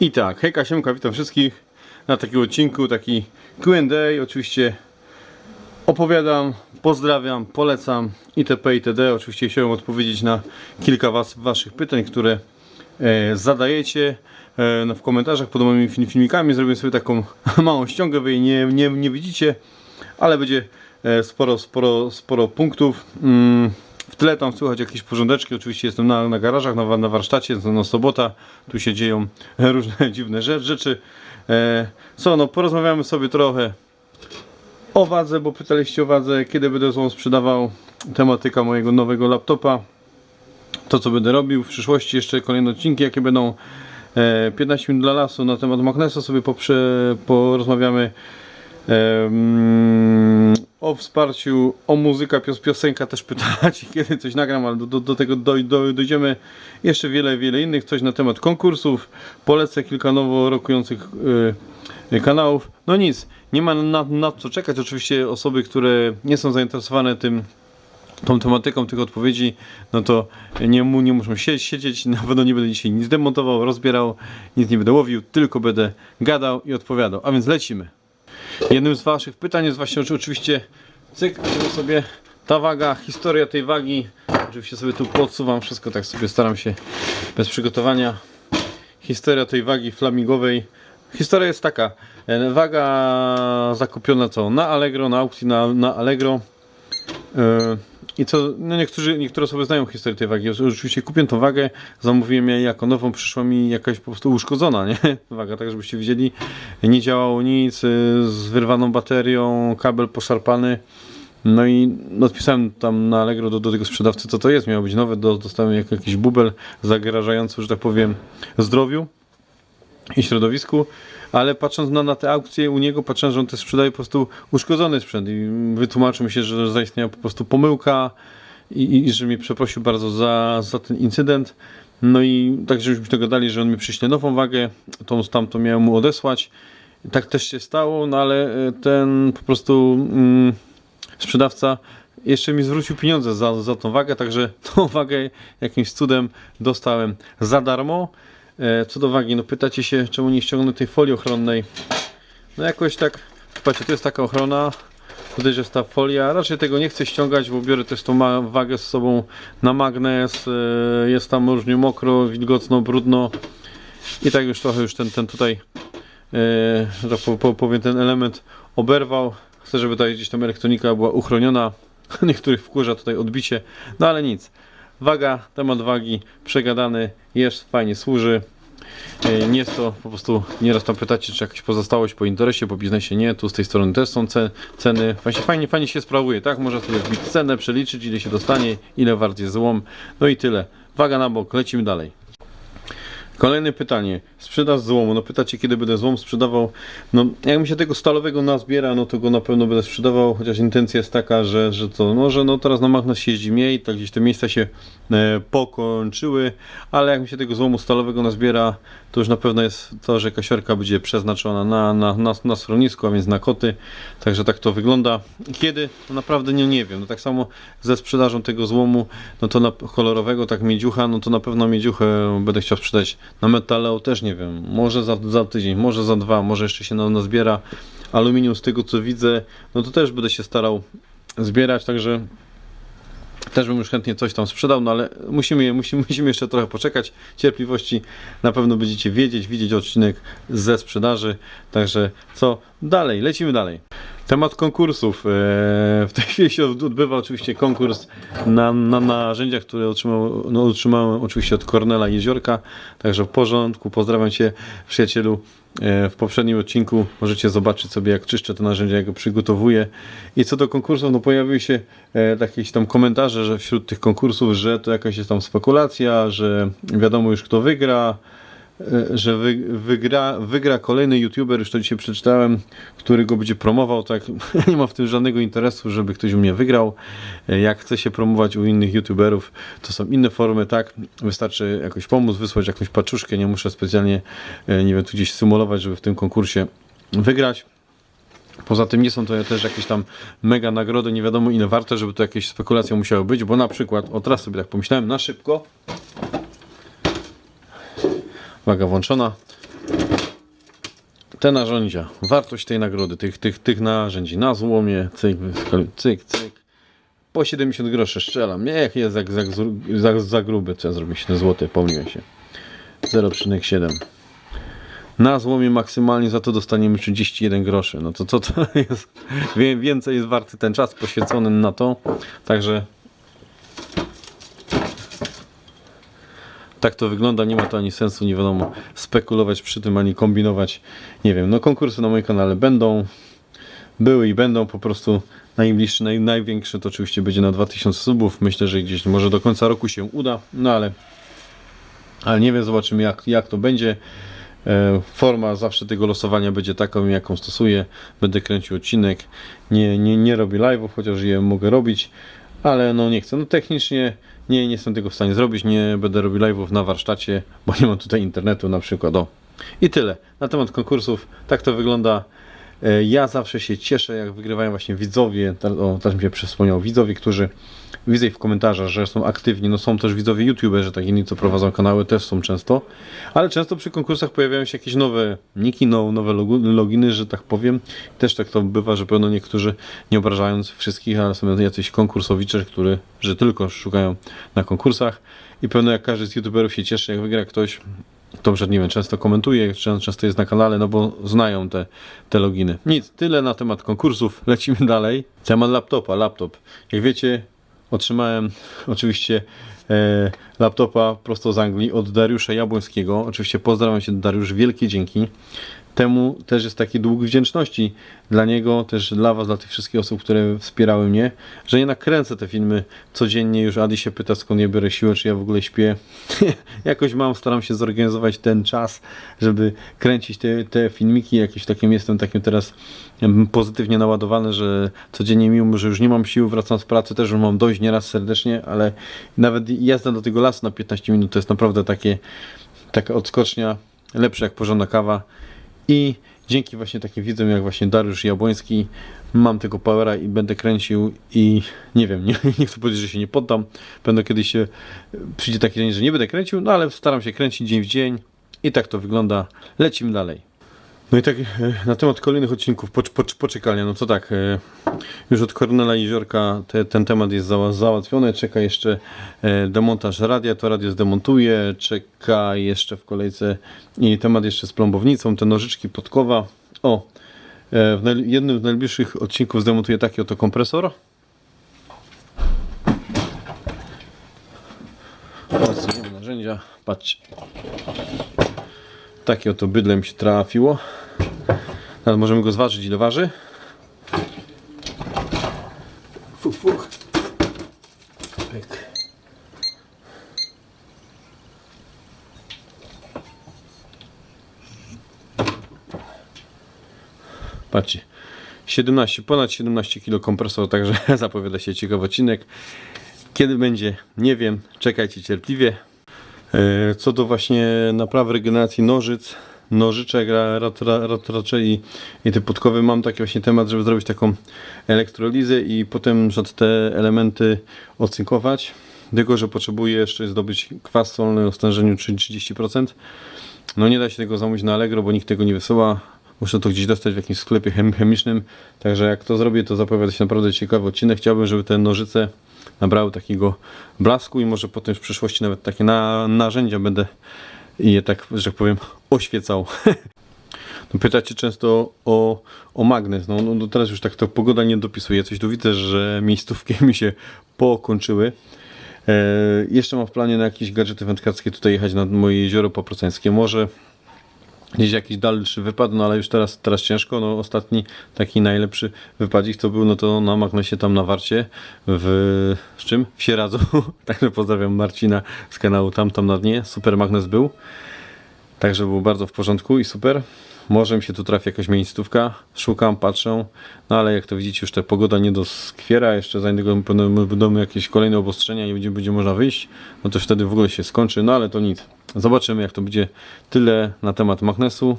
I tak, hejka, siemka, witam wszystkich na takim odcinku, taki Q&A, oczywiście opowiadam, pozdrawiam, polecam itp. itd. Oczywiście chciałem odpowiedzieć na kilka was, waszych pytań, które e, zadajecie e, no, w komentarzach pod moimi film, filmikami. Zrobię sobie taką małą ściągę, wy jej nie, nie, nie widzicie, ale będzie e, sporo, sporo, sporo punktów. Mm, w tle tam słychać jakieś porządeczki. Oczywiście jestem na, na garażach, na, na warsztacie, jest no, sobota. Tu się dzieją różne dziwne rze- rzeczy. E, co, no porozmawiamy sobie trochę o wadze, bo pytaliście o wadze, kiedy będę złą sprzedawał. Tematyka mojego nowego laptopa. To, co będę robił w przyszłości, jeszcze kolejne odcinki, jakie będą. E, 15 minut dla lasu na temat Magnesa sobie poprze, porozmawiamy. Em, o wsparciu, o muzyka, pios, piosenka też pytacie, kiedy coś nagram, ale do, do, tego doj, doj, dojdziemy. Jeszcze wiele, wiele innych, coś na temat konkursów. Polecę kilka nowo rokujących y, kanałów. No nic, nie ma na, na co czekać. Oczywiście osoby, które nie są zainteresowane tym, tą tematyką tych odpowiedzi, no to nie, mu, nie muszą sie- siedzieć. Na pewno nie będę dzisiaj nic demontował, rozbierał, nic nie będę łowił, tylko będę gadał i odpowiadał. A więc lecimy. Jednym z Waszych pytań jest właśnie oczy- oczywiście cyk, sobie ta waga, historia tej wagi. Oczywiście sobie tu podsuwam wszystko, tak sobie staram się bez przygotowania. Historia tej wagi flamingowej. Historia jest taka. e, Waga zakupiona co? Na Allegro, na aukcji na, na Allegro. E, I co, no niektórzy, niektóre osoby znają historię tej wagi. Oczywiście kupiłem tą wagę, zamówiłem jej jako nową, przyszła mi jakaś po prostu uszkodzona, nie? Waga, tak żebyście widzieli, nie działało nic, y, z wyrwaną baterią, kabel poszarpany. No i odpisałem tam na Allegro do, do tego sprzedawcy, co to jest. Miało być nowe, do, dostałem jak, jakiś bubel zagrażający, że tak powiem, zdrowiu i środowisku, ale patrząc na, na te aukcje u niego, patrząc, że on też sprzedaje po prostu uszkodzony sprzęt i wytłumaczył mi się, że zaistniała po prostu pomyłka i, i, i że mnie przeprosił bardzo za, za ten incydent. No i tak żeśmy się dogadali, że on mi przyśle nową wagę, tą tamtą miałem mu odesłać. Tak też się stało, no ale e, ten po prostu mm, sprzedawca jeszcze mi zwrócił pieniądze za, za tą wagę, także tą wagę jakimś cudem dostałem za darmo. E, Co do wagi, no pytacie się, czemu nie ściągnę tej folii ochronnej. No jakoś tak, patrzcie, to jest taka ochrona, tutaj jest ta folia, raczej tego nie chcę ściągać, bo biorę też tą wagę z sobą na magnes, e, jest tam różnie mokro, wilgotno, brudno i tak już trochę już ten, ten tutaj, e, że tak po, po, powiem, ten element oberwał. Chcę, żeby tutaj gdzieś tam elektronika była uchroniona, niektórych wkurza tutaj odbicie, no ale nic. Waga, temat wagi przegadany, jest, fajnie służy. E, Nie jest to po prostu, nieraz tam pytacie, czy jakaś pozostałość po interesie, po biznesie, nie, tu z tej strony też są ce- ceny, właśnie fajnie, fajnie się sprawuje, tak, można sobie wbić cenę, przeliczyć, ile się dostanie, ile wart jest złom, no i tyle. Waga na bok, lecimy dalej. Kolejne pytanie. Sprzedaż złomu. No pytacie, kiedy będę złom sprzedawał. No, jak mi się tego stalowego nazbiera, no to go na pewno będę sprzedawał, chociaż intencja jest taka, że, że co, no, że no teraz na magnes się jeździ mniej, tak gdzieś te miejsca się e, pokończyły, ale jak mi się tego złomu stalowego nazbiera, to już na pewno jest to, że kasiorka będzie przeznaczona na, na, na, na schronisko, a więc na koty. Także tak to wygląda. Kiedy? No naprawdę nie, nie wiem. No tak samo ze sprzedażą tego złomu, no to na kolorowego, tak miedziucha, no to na pewno miedziuchę będę chciał sprzedać na metaleo, też nie wiem. Może za, za tydzień, może za dwa, może jeszcze się na, nazbiera. Aluminium z tego co widzę, no to też będę się starał zbierać, także też bym już chętnie coś tam sprzedał, no ale musimy, musimy, musimy jeszcze trochę poczekać. Cierpliwości na pewno będziecie wiedzieć, widzieć odcinek ze sprzedaży. Także co dalej? Lecimy dalej. Temat konkursów. Eee, W tej chwili się odbywa oczywiście konkurs na, na narzędziach, które otrzymał, no, otrzymałem oczywiście od Kornela Jeziorka. Także w porządku. Pozdrawiam Cię przyjacielu. E, W poprzednim odcinku możecie zobaczyć sobie jak czyszczę te narzędzia, jak go przygotowuję. I co do konkursów, no pojawiły się e, jakieś tam komentarze, że wśród tych konkursów, że to jakaś jest tam spekulacja, że wiadomo już kto wygra, że wy, wygra, wygra kolejny youtuber, już to dzisiaj przeczytałem, który go będzie promował, tak nie ma w tym żadnego interesu, żeby ktoś u mnie wygrał. E, Jak chce się promować u innych youtuberów, to są inne formy, tak? Wystarczy jakoś pomóc, wysłać jakąś paczuszkę, nie muszę specjalnie, e, nie wiem, tu gdzieś symulować, żeby w tym konkursie wygrać. Poza tym nie są to też jakieś tam mega nagrody, nie wiadomo ile warte, żeby to jakieś spekulacje musiały być, bo na przykład, o teraz sobie tak pomyślałem na szybko, Uwaga włączona. te narzędzia, wartość tej nagrody, tych, tych, tych narzędzi na złomie, cyk, cyk, cyk. Po 70 groszy strzelam. Nie, jak jest za, za, za, za gruby, co ja zrobię 7 zł, pomyliłem się. 0,7. Na złomie maksymalnie za to dostaniemy 31 groszy. No to co to, jest? Więcej jest warty ten czas poświęcony na to. Także tak to wygląda, nie ma to ani sensu, nie wiadomo spekulować przy tym, ani kombinować. Nie wiem, no konkursy na moim kanale będą, były i będą po prostu najbliższy, naj, największy to oczywiście będzie na 2000 subów. Myślę, że gdzieś może do końca roku się uda, no ale, ale nie wiem, zobaczymy jak, jak to będzie. E, Forma zawsze tego losowania będzie taką, jaką stosuję. Będę kręcił odcinek. Nie, nie, nie robię live'ów, chociaż je mogę robić, ale no nie chcę. No technicznie nie, nie jestem tego w stanie zrobić. Nie będę robił live'ów na warsztacie, bo nie mam tutaj internetu na przykład. O. I tyle. Na temat konkursów. Tak to wygląda. E, Ja zawsze się cieszę, jak wygrywają właśnie widzowie, o, też mi się wspomniał, widzowie, którzy widzę ich w komentarzach, że są aktywni, no są też widzowie youtuberzy, tak inni, co prowadzą kanały, też są często, ale często przy konkursach pojawiają się jakieś nowe niki, no, nowe loginy, że tak powiem. Też tak to bywa, że pewno niektórzy, nie obrażając wszystkich, ale są jacyś konkursowicze, którzy że tylko szukają na konkursach. I pewno jak każdy z youtuberów się cieszy, jak wygra ktoś, to przed nie wiem, często komentuje, czę- często jest na kanale, no bo znają te, te loginy. Nic, tyle na temat konkursów. Lecimy dalej. Temat laptopa, laptop. Jak wiecie, otrzymałem oczywiście e, laptopa prosto z Anglii od Dariusza Jabłońskiego. Oczywiście pozdrawiam Cię Dariusz, wielkie dzięki. Temu też jest taki dług wdzięczności dla niego, też dla Was, dla tych wszystkich osób, które wspierały mnie, że nie nakręcę te filmy codziennie. Już Adi się pyta, skąd ja biorę siłę, czy ja w ogóle śpię. Jakoś mam, staram się zorganizować ten czas, żeby kręcić te, te filmiki. Jakieś takim jestem takim teraz pozytywnie naładowany, że codziennie mimo, że już nie mam sił, wracam z pracy, też już mam dość nieraz serdecznie, ale nawet jazda do tego lasu na 15 minut to jest naprawdę takie, taka odskocznia, lepsza jak porządna kawa. I dzięki właśnie takim widzom jak właśnie Dariusz Jabłoński mam tego powera i będę kręcił i nie wiem, nie, nie chcę powiedzieć, że się nie poddam. Będę kiedyś się, przyjdzie taki dzień, że nie będę kręcił, no ale staram się kręcić dzień w dzień i tak to wygląda. Lecimy dalej. No i tak e, na temat kolejnych odcinków pocz, pocz, poczekalnia, no to tak, e, już od Kornela Jeziorka te, ten temat jest zała- załatwiony, czeka jeszcze e, demontaż radia, to radio zdemontuje, czeka jeszcze w kolejce i temat jeszcze z plombownicą, te nożyczki podkowa. O, w jednym z najbliższych odcinków zdemontuję taki oto kompresor. Odsuniemy narzędzia, patrzcie. Takie oto bydle mi się trafiło. Możemy go zważyć, ile waży. Fuch, fuch. Pyk. Patrzcie. 17, ponad 17 kg kompresor, także zapowiada się ciekawy odcinek. Kiedy będzie, nie wiem, czekajcie cierpliwie. E, Co do właśnie naprawy regeneracji nożyc, nożyczek raczej i, i te podkowy, mam taki właśnie temat, żeby zrobić taką elektrolizę i potem te elementy ocynkować. Tylko, że potrzebuję jeszcze zdobyć kwas solny o stężeniu 30%. No nie da się tego zamówić na Allegro, bo nikt tego nie wysyła. Muszę to gdzieś dostać w jakimś sklepie chem- chemicznym. Także jak to zrobię, to zapowiada się naprawdę ciekawy odcinek. Chciałbym, żeby te nożyce nabrały takiego blasku i może potem w przyszłości nawet takie na, narzędzia będę je tak, że tak powiem, oświecał. No, pytacie często o, o magnes. No, no, no teraz już tak to pogoda nie dopisuje. Coś tu widzę, że miejscówki mi się pokończyły. E, jeszcze mam w planie na jakieś gadżety wędkarskie tutaj jechać nad moje jezioro poproceńskie. Może gdzieś jakiś dalszy wypad, no ale już teraz, teraz ciężko. No, ostatni taki najlepszy wypadzik to był no to na magnesie tam na Warcie w, czym? W Sieradzu. Także pozdrawiam Marcina z kanału Tam Tam na dnie. Super magnes był. Także było bardzo w porządku i super. Może mi się tu trafi jakaś miejscówka. Szukam, patrzę. No ale jak to widzicie, już ta pogoda nie doskwiera. Jeszcze za niedługo będą- będą jakieś kolejne obostrzenia i będzie, będzie można wyjść. No to wtedy w ogóle się skończy. No ale to nic. Zobaczymy jak to będzie. Tyle na temat magnesu.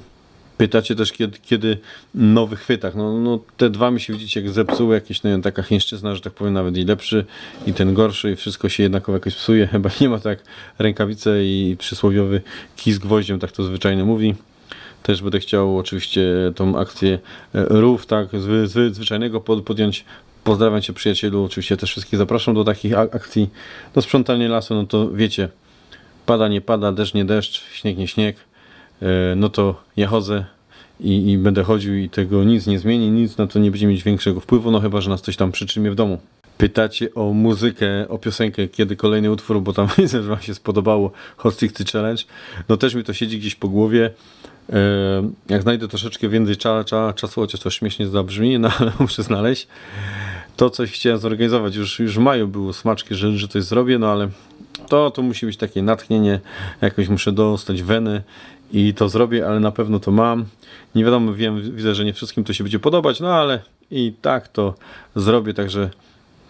Pytacie też kiedy, kiedy nowy chwytak. No, no te dwa mi się widzicie jak zepsuły jakieś no, taka chińszczyzna, że tak powiem nawet i lepszy i ten gorszy i wszystko się jednakowo jakoś psuje. Chyba nie ma tak rękawice i przysłowiowy kij z gwoździem, tak to zwyczajnie mówi. Też będę chciał oczywiście tą akcję e, rów, tak, zwy, zwy, zwyczajnego pod, podjąć. Pozdrawiam Cię przyjacielu, oczywiście też wszystkich zapraszam do takich ak- akcji. Do sprzątania lasu, no to wiecie, pada nie pada, deszcz nie deszcz, śnieg nie śnieg, e, no to ja chodzę i, i będę chodził i tego nic nie zmieni, nic na to nie będzie mieć większego wpływu, no chyba, że nas coś tam przytrzymie w domu. Pytacie o muzykę, o piosenkę, kiedy kolejny utwór, bo tam widzę, że Wam się spodobało Hot 60 Challenge. No też mi to siedzi gdzieś po głowie. E, Jak znajdę troszeczkę więcej cza, cza, czasu, chociaż to śmiesznie zabrzmi, no ale muszę znaleźć. To coś chciałem zorganizować. Już, już w maju było smaczki, że, że coś zrobię, no ale to, to musi być takie natchnienie. Jakoś muszę dostać weny i to zrobię, ale na pewno to mam. Nie wiadomo, wiem, widzę, że nie wszystkim to się będzie podobać, no ale i tak to zrobię, także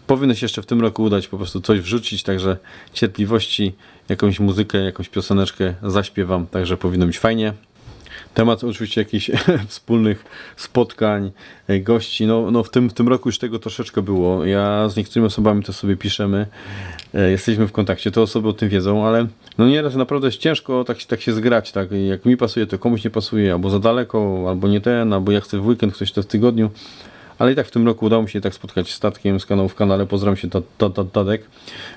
powinno się jeszcze w tym roku udać po prostu coś wrzucić, także cierpliwości, jakąś muzykę, jakąś pioseneczkę zaśpiewam, także powinno być fajnie. Temat oczywiście jakichś wspólnych spotkań, e, gości. No, no w, tym, w tym roku już tego troszeczkę było. Ja z niektórymi osobami to sobie piszemy. E, Jesteśmy w kontakcie, te osoby o tym wiedzą, ale no nieraz naprawdę jest ciężko tak, tak się zgrać. Tak? Jak mi pasuje, to komuś nie pasuje, albo za daleko, albo nie ten, albo ja chcę w weekend, ktoś to w tygodniu. Ale i tak w tym roku udało mi się tak spotkać z Statkiem z kanału w kanale. Pozdrawiam się Ta- Ta- Ta- Tadek.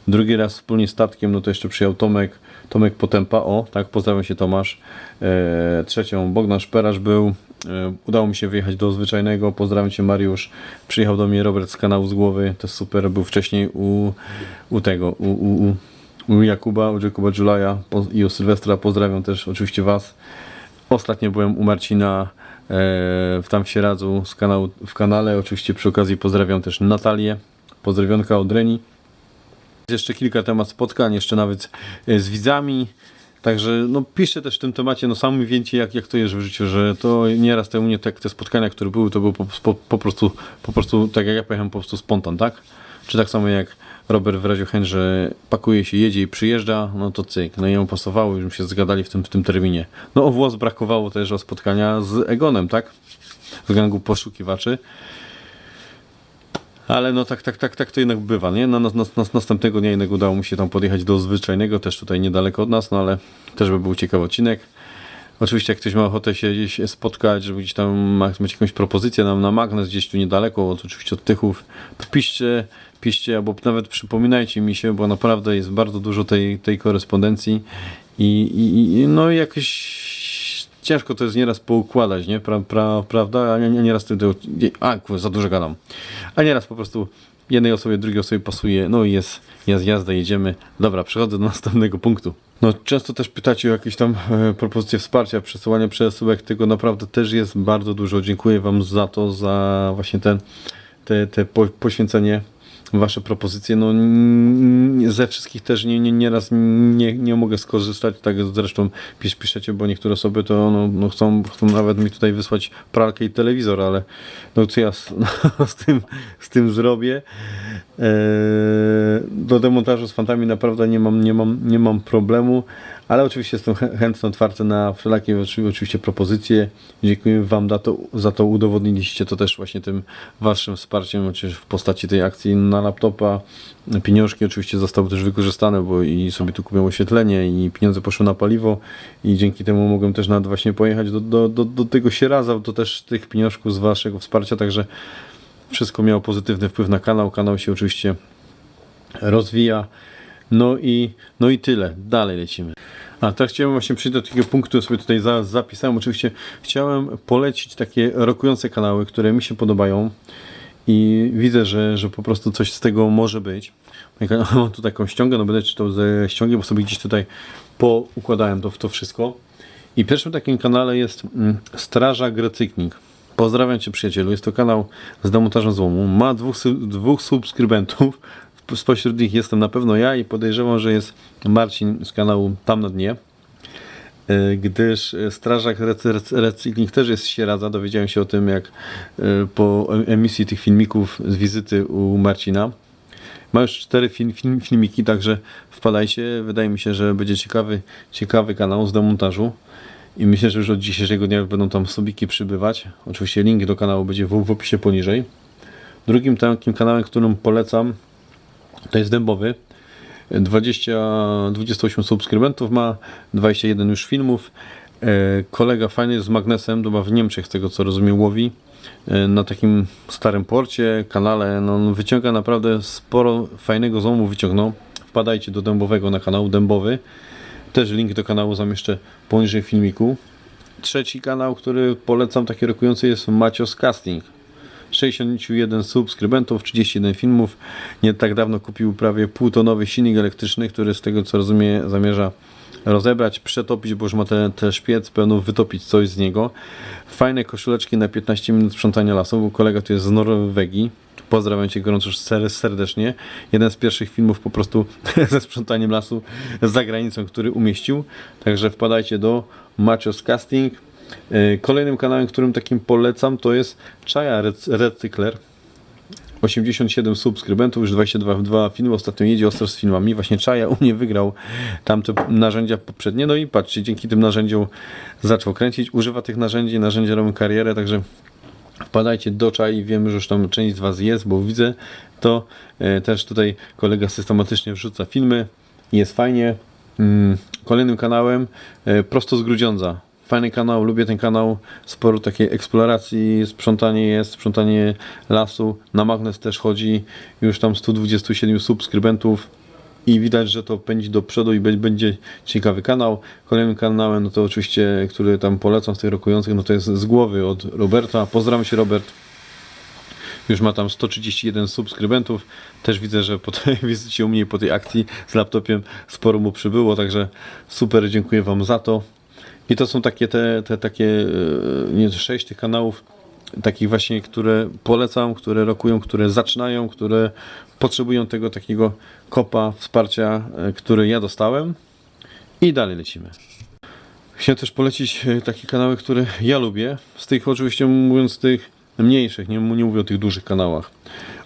Drugi raz wspólnie z Statkiem, no to jeszcze przyjechał Tomek, Tomek Potępa, o tak, pozdrawiam się Tomasz. E, trzecią Bogdan Szperasz był. E, udało mi się wyjechać do Zwyczajnego, pozdrawiam Cię Mariusz. Przyjechał do mnie Robert z kanału z głowy, to super, był wcześniej u, u tego, u, u, u, u Jakuba, u Jakuba Julaja i u Sylwestra, pozdrawiam też oczywiście Was. Ostatnio byłem u Marcina w tam w Sieradzu z kanału, w kanale. Oczywiście przy okazji pozdrawiam też Natalię. Pozdrowionka od Reni. Jeszcze kilka temat spotkań, jeszcze nawet e, z widzami. Także no, piszę też w tym temacie, no sami wiecie jak, jak to jest w życiu, że to nieraz te u mnie te, te spotkania, które były, to było po, po, po prostu, po prostu tak jak ja pojechałem, po prostu spontan, tak? Czy tak samo jak Robert wyraził chęć, że pakuje się, jedzie i przyjeżdża, no to cyk. No i ją pasowało, już się zgadali w tym, w tym terminie. No o włos brakowało też o spotkania z Egonem, tak? Z gangu poszukiwaczy. Ale no tak, tak, tak, tak to jednak bywa, nie? Na, na, na, na, następnego dnia jednak udało mi się tam podjechać do zwyczajnego, też tutaj niedaleko od nas, no ale też by był ciekawy odcinek. Oczywiście jak ktoś ma ochotę się gdzieś spotkać, żeby gdzieś tam mieć jakąś propozycję na, na magnes gdzieś tu niedaleko, od, oczywiście od Tychów, piszcie, piszcie, albo nawet przypominajcie mi się, bo naprawdę jest bardzo dużo tej, tej korespondencji i, i, i no i jakoś ciężko to jest nieraz poukładać, nie? Pra, pra, prawda? A nie, nie, nieraz to, to, a za dużo gadam. A nieraz po prostu jednej osobie, drugiej osobie pasuje, no i jest, jest jazda, jedziemy. Dobra, przechodzę do następnego punktu. No, często też pytacie o jakieś tam e, propozycje wsparcia, przesyłania przesyłek, tego naprawdę też jest bardzo dużo. Dziękuję Wam za to, za właśnie ten, te, te po, poświęcenie Wasze propozycje, no ze wszystkich też nie, nie, nieraz nie, nie mogę skorzystać, tak zresztą pisz, piszecie, bo niektóre osoby to no, no chcą, chcą nawet mi tutaj wysłać pralkę i telewizor, ale no co ja z, no, z, tym, z tym zrobię? Eee, do demontażu z fantami naprawdę nie mam, nie mam, nie mam problemu, ale oczywiście jestem chę- chętny, otwarty na wszelakie oczy- oczywiście propozycje. Dziękuję Wam za to, za to udowodniliście to też właśnie tym Waszym wsparciem, oczywiście w postaci tej akcji na laptopa. Pieniążki oczywiście zostały też wykorzystane, bo i sobie tu kupiłem oświetlenie i pieniądze poszły na paliwo i dzięki temu mogłem też nawet właśnie pojechać do, do, do, do tego Sieraza, to też tych pieniążków z Waszego wsparcia, także wszystko miało pozytywny wpływ na kanał. Kanał się oczywiście rozwija. No i, no i tyle. Dalej lecimy. A teraz chciałem właśnie przejść do takiego punktu, sobie tutaj za, zapisałem. Oczywiście chciałem polecić takie rokujące kanały, które mi się podobają i widzę, że, że po prostu coś z tego może być. Mam tu taką ściągę, no będę czytał ze ściągi, bo sobie gdzieś tutaj poukładałem to to wszystko. I pierwszym takim kanale jest mm, Strażak Recykling. Pozdrawiam Cię przyjacielu, jest to kanał z demontażem złomu. Ma dwóch, dwóch subskrybentów. Spośród nich jestem na pewno ja i podejrzewam, że jest Marcin z kanału Tam na dnie. E, Gdyż e, Strażak Recy- Recy- Recykling też jest z Sieradza. Dowiedziałem się o tym jak e, po em- emisji tych filmików z wizyty u Marcina. Ma już cztery film, film, filmiki, także wpadajcie. Wydaje mi się, że będzie ciekawy, ciekawy kanał z demontażu. I myślę, że już od dzisiejszego dnia będą tam subiki przybywać. Oczywiście link do kanału będzie w, w opisie poniżej. Drugim takim kanałem, którym polecam, to jest Dębowy. 20, 28 subskrybentów ma, 21 już filmów. E, kolega fajny z magnesem, chyba w Niemczech z tego co rozumiem łowi e, na takim starym porcie, kanale, no on wyciąga naprawdę sporo fajnego złomu wyciągnął. Wpadajcie do Dębowego na kanał Dębowy. Też link do kanału zamieszczę poniżej filmiku. Trzeci kanał, który polecam taki rokujący jest Macios Casting. 61 subskrybentów, 31 filmów. Nie tak dawno kupił prawie półtonowy silnik elektryczny, który z tego co rozumiem zamierza rozebrać, przetopić, bo już ma ten te szpiec, pełno wytopić coś z niego. Fajne koszuleczki na 15 minut sprzątania lasu, bo kolega tu jest z Norwegii. Pozdrawiam Cię gorąco ser- serdecznie. Jeden z pierwszych filmów po prostu ze sprzątaniem lasu za granicą, który umieścił. Także wpadajcie do Macios Casting. Yy, Kolejnym kanałem, którym takim polecam, to jest Rec- Recykler. 87 subskrybentów, już 22 dwa filmy, ostatnio jedzie ostro z filmami. Właśnie Czaja u mnie wygrał tamte narzędzia poprzednie. No i patrzcie, dzięki tym narzędziom zaczął kręcić. Używa tych narzędzi, narzędzia robią karierę, także wpadajcie do czai, wiem, że już tam część z Was jest, bo widzę to. E, też tutaj kolega systematycznie wrzuca filmy, jest fajnie. Mm, Kolejnym kanałem e, prosto z Grudziądza. Fajny kanał, lubię ten kanał. Sporo takiej eksploracji, sprzątanie jest, sprzątanie lasu. Na magnes też chodzi. Już tam 127 subskrybentów i widać, że to pędzi do przodu i będzie ciekawy kanał. Kolejnym kanałem, no to oczywiście, który tam polecam z tych rokujących, no to jest z głowy od Roberta. Pozdrawiam się Robert. Już ma tam 131 subskrybentów. Też widzę, że po tej wizycie u mnie po tej akcji z laptopem sporo mu przybyło, także super, dziękuję Wam za to. I to są takie te, te takie e, nie sześć tych kanałów takich właśnie, które polecam, które rokują, które zaczynają, które potrzebują tego takiego kopa, wsparcia, e, który ja dostałem. I dalej lecimy. Chciałem też polecić e, takie kanały, które ja lubię. Z tych oczywiście mówiąc tych mniejszych, nie, nie mówię o tych dużych kanałach.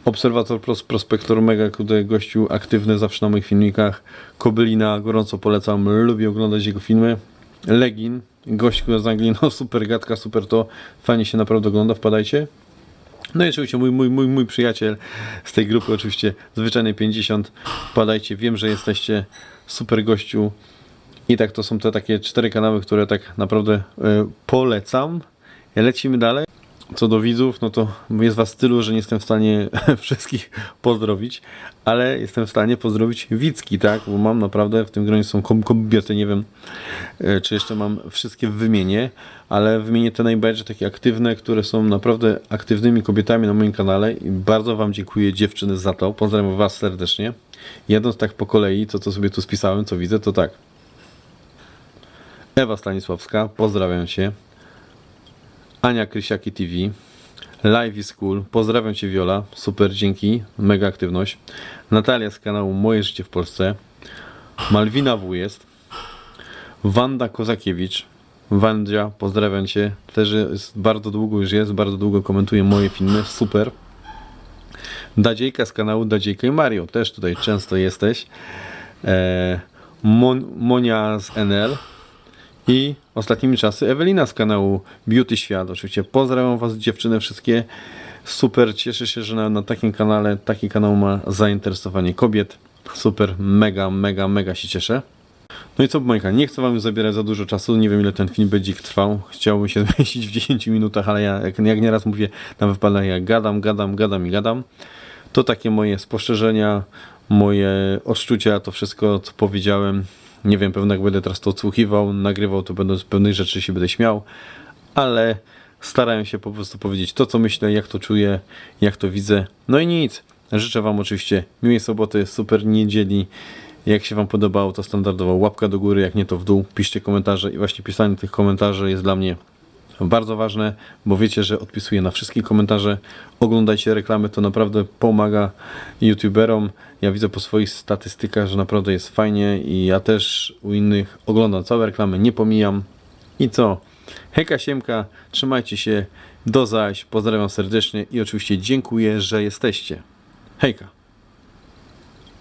Obserwator Pros, Prospektor Mega, tutaj gościu aktywny zawsze na moich filmikach. Kobylina, gorąco polecam, lubię oglądać jego filmy. Legin, gość z Anglii, no super gadka, super to, fajnie się naprawdę ogląda, wpadajcie. No i oczywiście mój, mój, mój, mój przyjaciel z tej grupy, oczywiście zwyczajny 50, wpadajcie, wiem, że jesteście super gościu. I tak to są te takie cztery kanały, które tak naprawdę e, polecam. Lecimy dalej. Co do widzów, no to jest was tylu, że nie jestem w stanie wszystkich pozdrowić, ale jestem w stanie pozdrowić Wicki, tak? Bo mam naprawdę, w tym gronie są kobiety, nie wiem, e, czy jeszcze mam wszystkie w wymienie, ale wymienię te najbardziej takie aktywne, które są naprawdę aktywnymi kobietami na moim kanale i bardzo wam dziękuję dziewczyny za to. Pozdrawiam was serdecznie. Jadąc tak po kolei, to co sobie tu spisałem, co widzę, to tak. Ewa Stanisławska, pozdrawiam Cię. Ania Krysiaki TV. Live is cool. Pozdrawiam Cię Wiola. Super, dzięki. Mega aktywność. Natalia z kanału Moje Życie w Polsce. Malwina W jest. Wanda Kozakiewicz. Wandzia, pozdrawiam Cię. Też jest, bardzo długo już jest, bardzo długo komentuje moje filmy. Super. Dadziejka z kanału Dadziejka i Mario. Też tutaj często jesteś. E, Mon, Monia z NL. I ostatnimi czasy Ewelina z kanału Beauty Świat. Oczywiście pozdrawiam Was dziewczyny wszystkie. Super, cieszę się, że na, na takim kanale, taki kanał ma zainteresowanie kobiet. Super, mega, mega, mega się cieszę. No i co, Majka, nie chcę Wam zabierać za dużo czasu, nie wiem ile ten film będzie trwał. Chciałbym się zmieścić w 10 minutach, ale ja, jak, jak nieraz mówię na wypadach, ja gadam, gadam, gadam i gadam. To takie moje spostrzeżenia, moje odczucia, to wszystko, co powiedziałem. Nie wiem, pewnie jak będę teraz to odsłuchiwał, nagrywał, to będę z pewnych rzeczy się będę śmiał, ale starałem się po prostu powiedzieć to, co myślę, jak to czuję, jak to widzę. No i nic. Życzę Wam oczywiście miłej soboty, super niedzieli. Jak się Wam podobało, to standardowo łapka do góry, jak nie to w dół. Piszcie komentarze i właśnie pisanie tych komentarzy jest dla mnie bardzo ważne, bo wiecie, że odpisuję na wszystkie komentarze. Oglądajcie reklamy, to naprawdę pomaga youtuberom. Ja widzę po swoich statystykach, że naprawdę jest fajnie i ja też u innych oglądam całe reklamy, nie pomijam. I co? Hejka Siemka, trzymajcie się, do zaś, pozdrawiam serdecznie i oczywiście dziękuję, że jesteście. Hejka!